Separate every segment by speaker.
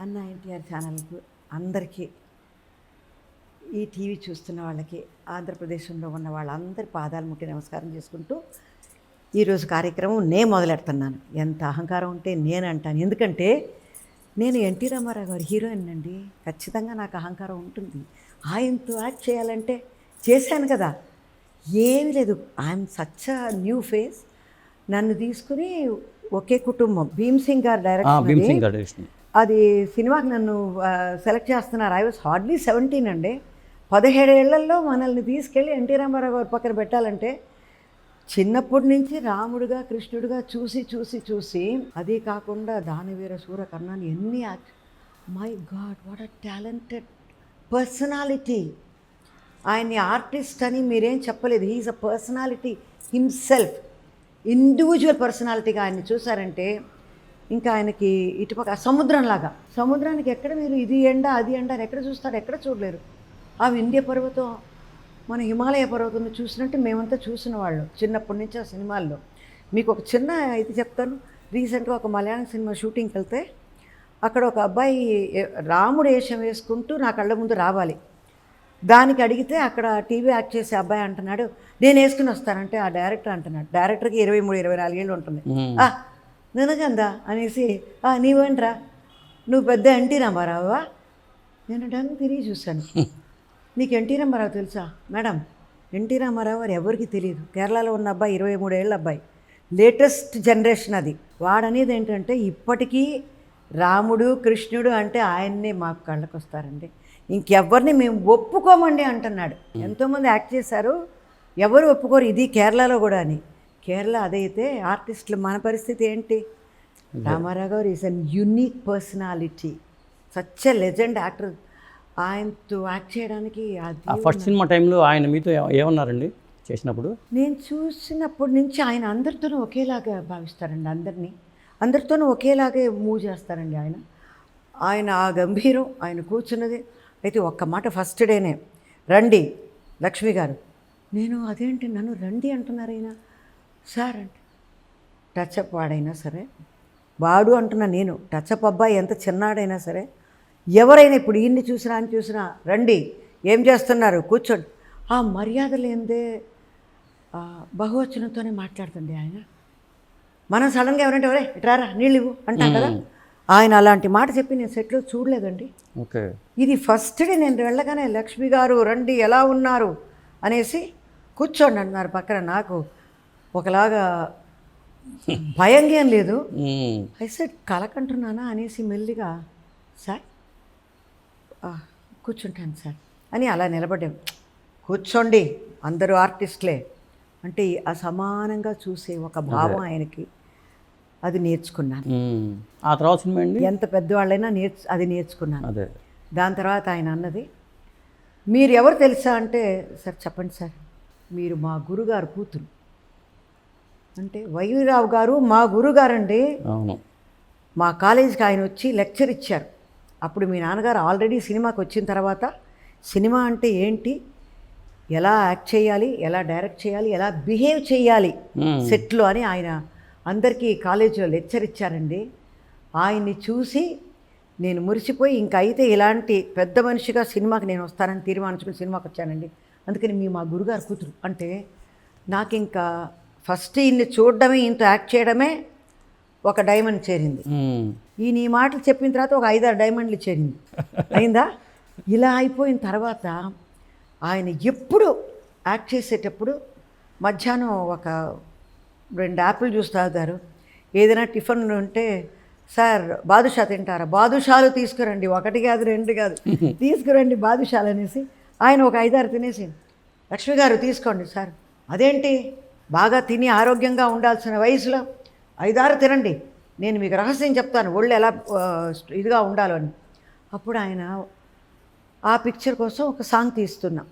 Speaker 1: అన్న ఎన్టీఆర్ ఛానల్కు అందరికీ ఈ టీవీ చూస్తున్న వాళ్ళకి ఆంధ్రప్రదేశ్లో ఉన్న వాళ్ళందరి పాదాలు ముట్టి నమస్కారం చేసుకుంటూ ఈరోజు కార్యక్రమం నేను మొదలెడుతున్నాను. ఎంత అహంకారం ఉంటే నేను అంటాను. ఎందుకంటే నేను ఎన్టీ రామారావు గారి హీరోయిన్ అండి. ఖచ్చితంగా నాకు అహంకారం ఉంటుంది. ఆయనతో యాక్ట్ చేయాలంటే చేశాను కదా. ఏమీ లేదు. I'm such new face. నన్ను తీసుకుని ఒకే కుటుంబం. భీమ్ సింగ్ గారు
Speaker 2: ఆ,
Speaker 1: అది సినిమాకి నన్ను సెలెక్ట్ చేస్తున్నారు. ఐ వాజ్ హార్డ్లీ సెవెంటీన్ అండి. పదిహేడేళ్ళలో మనల్ని తీసుకెళ్ళి ఎన్టీ రామారావు గారి పక్కన పెట్టాలంటే చిన్నప్పటి నుంచి రాముడుగా కృష్ణుడిగా చూసి చూసి చూసి అదే కాకుండా దానివీర సూర కర్ణాన్ని ఎన్ని my God what a talented personality ఆయన్ని ఆర్టిస్ట్ అని మీరేం చెప్పలేదు. He is a personality himself individual పర్సనాలిటీగా ఆయన్ని చూసారంటే ఇంకా ఆయనకి ఇటుపక్క సముద్రంలాగా. సముద్రానికి ఎక్కడ మీరు ఇది ఎండ అది ఎండ ఎక్కడ చూస్తారు ఎక్కడ చూడలేరు. ఆ వింధ్య పర్వతం మన హిమాలయ పర్వతం చూసినట్టు మేమంతా చూసిన వాళ్ళు చిన్నప్పటి నుంచి ఆ సినిమాల్లో. మీకు ఒక చిన్న ఇది చెప్తాను. రీసెంట్గా ఒక మలయాళం సినిమా షూటింగ్కి వెళ్తే అక్కడ ఒక అబ్బాయి రాముడు వేషం వేసుకుంటూ నా కళ్ళ ముందు రావాలి. దానికి అడిగితే అక్కడ టీవీ యాక్ట్ చేసే అబ్బాయి అంటున్నాడు నేను వేసుకుని వస్తానంటే ఆ డైరెక్టర్ అంటున్నాడు. డైరెక్టర్కి ఇరవై మూడు ఇరవై నాలుగేళ్ళు ఉంటుంది.
Speaker 2: మ్మ్.
Speaker 1: "ఆ, నినగందా అనేసి "ఆ, నీవేంట్రా? నువ్వు పెద్ద ఎన్టీ రామారావా? నేను డంగ్ తిరిగి చూశాను. నీకు ఎన్టీ రామారావు తెలుసా? మేడం ఎన్టీ రామారావు అని ఎవరికి తెలియదు కేరళలో ఉన్న అబ్బాయి ఇరవై మూడేళ్ళ అబ్బాయి. లేటెస్ట్ జనరేషన్ అది. వాడనేది ఏంటంటే ఇప్పటికీ రాముడు కృష్ణుడు అంటే ఆయన్నే మా కళ్ళకు వస్తారండి ఇంకెవ్వరిని మేము ఒప్పుకోమండి అంటున్నాడు. ఎంతోమంది యాక్ట్ చేశారు. ఎవరు ఒప్పుకోరు. ఇది కేరళలో కూడా అని కేరళ అదైతే ఆర్టిస్టులు మన పరిస్థితి ఏంటి? Ramarao garu is an unique personality such a legend actor ఆయనతో యాక్ట్ చేయడానికి
Speaker 2: ఫస్ట్ సినిమా టైంలో ఆయన మీతో ఏమన్నారండి చేసినప్పుడు?
Speaker 1: నేను చూసినప్పటి నుంచి ఆయన అందరితోనూ ఒకేలాగా భావిస్తారండి అందరినీ. అందరితోనూ ఒకేలాగే మూవ్ చేస్తారండి ఆయన. ఆయన ఆ గంభీరం ఆయన కూర్చున్నది. అయితే ఒక్క మాట ఫస్ట్ డేనే రండి లక్ష్మి గారు. నేను అదేంటి నన్ను రండి అంటున్నారు ఆయన సార్ అంటే టచ్అప్ వాడైనా సరే వాడు అంటున్నా నేను టచ్అప్ అబ్బాయి ఎంత చిన్నాడైనా సరే ఎవరైనా ఇప్పుడు ఈయన్ని చూసినా అని చూసినా రండి ఏం చేస్తున్నారు కూర్చోండి. ఆ మర్యాద లేనిదే బహువచనంతోనే మాట్లాడుతుంది ఆయన. మనం సడన్గా ఎవరంటే ఎవరే ఇట్రారా నీళ్ళు ఇవ్వు అంటాం కదా. ఆయన అలాంటి మాట చెప్పి నేను సెట్లో చూడలేదండి.
Speaker 2: ఓకే.
Speaker 1: ఇది ఫస్ట్ డే నేను వెళ్ళగానే లక్ష్మి గారు రండి ఎలా ఉన్నారు? అనేసి కూర్చోండి అన్నారు పక్కన నాకు. ఒకలాగా భయంగా ఏం లేదు. ఐ సెడ్ కలకంటున్నానా? అనేసి మెల్లిగా సార్ "ఆ, కూర్చుంటాను సార్. అని అలా నిలబడ్డాం. కూర్చోండి అందరూ ఆర్టిస్టులే. అంటే ఆ సమానంగా చూసే ఒక భావం ఆయనకి అది నేర్చుకున్నాను.
Speaker 2: ఆ తర్వాత సినిమా
Speaker 1: ఎంత పెద్దవాళ్ళైనా నేర్చు అది నేర్చుకున్నాను. దాని తర్వాత ఆయన అన్నది మీరు ఎవరు తెలుసా? అంటే సార్ చెప్పండి సార్. మీరు మా గురుగారు కూతురు. అంటే వైరావు గారు మా గురుగారండి.
Speaker 2: అవును.
Speaker 1: మా కాలేజీకి ఆయన వచ్చి లెక్చర్ ఇచ్చారు. అప్పుడు మీ నాన్నగారు ఆల్రెడీ సినిమాకి వచ్చిన తర్వాత సినిమా అంటే ఏంటి? ఎలా యాక్ట్ చేయాలి? ఎలా డైరెక్ట్ చేయాలి? ఎలా బిహేవ్ చేయాలి. సెట్లో అని ఆయన అందరికీ కాలేజీలో లెక్చర్ ఇచ్చారండి. ఆయన్ని చూసి నేను మురిసిపోయి ఇంక అయితే ఇలాంటి పెద్ద మనిషిగా సినిమాకి నేను వస్తానని తీర్మానించుకుని సినిమాకి వచ్చానండి. అందుకని మీ మా గురుగారు కూతురు అంటే నాకు ఇంకా ఫస్ట్ ఈయన్ని చూడడమే ఈయనతో యాక్ట్ చేయడమే ఒక డైమండ్ చేరింది. ఈయన ఈ మాటలు చెప్పిన తర్వాత ఒక ఐదారు డైమండ్లు చేరింది. అయిందా? ఇలా అయిపోయిన తర్వాత ఆయన ఎప్పుడు యాక్ట్ చేసేటప్పుడు మధ్యాహ్నం ఒక రెండు యాపిల్ జ్యూస్ తాగుతారు. ఏదైనా టిఫిన్ ఉంటే సార్ బాదుషా తింటారా? బాదుషాలు తీసుకురండి. ఒకటి కాదు రెండు కాదు. తీసుకురండి బాదుషాలు అనేసి ఆయన ఒక ఐదారు తినేసి లక్ష్మి గారు తీసుకోండి సార్. అదేంటి? బాగా తిని ఆరోగ్యంగా ఉండాల్సిన వయసులో ఐదారు తినండి. నేను మీకు రహస్యం చెప్తాను ఒళ్ళు ఎలా ఇదిగా ఉండాలో అని. అప్పుడు ఆయన ఆ పిక్చర్ కోసం ఒక సాంగ్ తీస్తున్నాం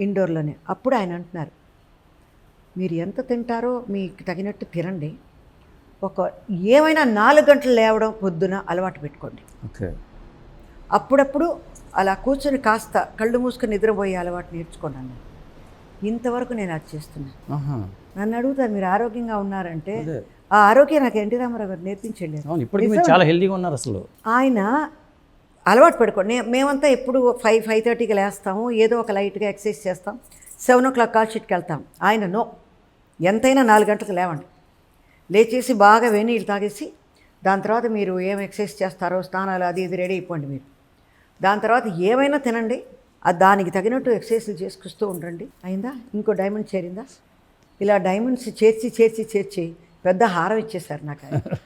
Speaker 1: ఇండోర్లోనే. అప్పుడు ఆయన అంటున్నారు మీరు ఎంత తింటారో మీకు తగినట్టు తినండి. ఒక ఏమైనా నాలుగు గంటలు లేవడం పొద్దున అలవాటు పెట్టుకోండి.
Speaker 2: ఓకే.
Speaker 1: అప్పుడప్పుడు అలా కూర్చొని కాస్త కళ్ళు మూసుకొని నిద్రపోయే అలవాటు నేర్చుకోండి అన్నారు ఇంతవరకు నేను అది చేస్తున్నాను. నన్ను అడుగుతారు మీరు ఆరోగ్యంగా ఉన్నారంటే. ఆ ఆరోగ్యం నాకు ఎన్టీ రామారావు గారు నేర్పించండి
Speaker 2: మీరు చాలా హెల్తీగా ఉన్నారు అసలు.
Speaker 1: ఆయన అలవాటు పడుకోండి. మేమంతా ఎప్పుడు ఫైవ్ ఫైవ్ థర్టీకి లేస్తాము ఏదో ఒక లైట్గా ఎక్సర్సైజ్ చేస్తాం సెవెన్ ఓ క్లాక్ కాల్ షీట్కి వెళ్తాం. ఆయన నో. ఎంతైనా నాలుగు గంటలకు లేవండి. లేచేసి బాగా వేడి నీళ్ళు తాగేసి దాని తర్వాత మీరు ఏం ఎక్సర్సైజ్ చేస్తారో స్నానాలు అది ఇది రెడీ అయిపోండి మీరు. దాని తర్వాత ఏమైనా తినండి. అది దానికి తగినట్టు ఎక్సర్సైజ్లు చేసుకొస్తూ ఉండండి. అయిందా? ఇంకో డైమండ్ చేరిందా? ఇలా డైమండ్స్ చేర్చి చేర్చి చేర్చి పెద్ద హారం ఇచ్చేశారు నాకు ఆయన.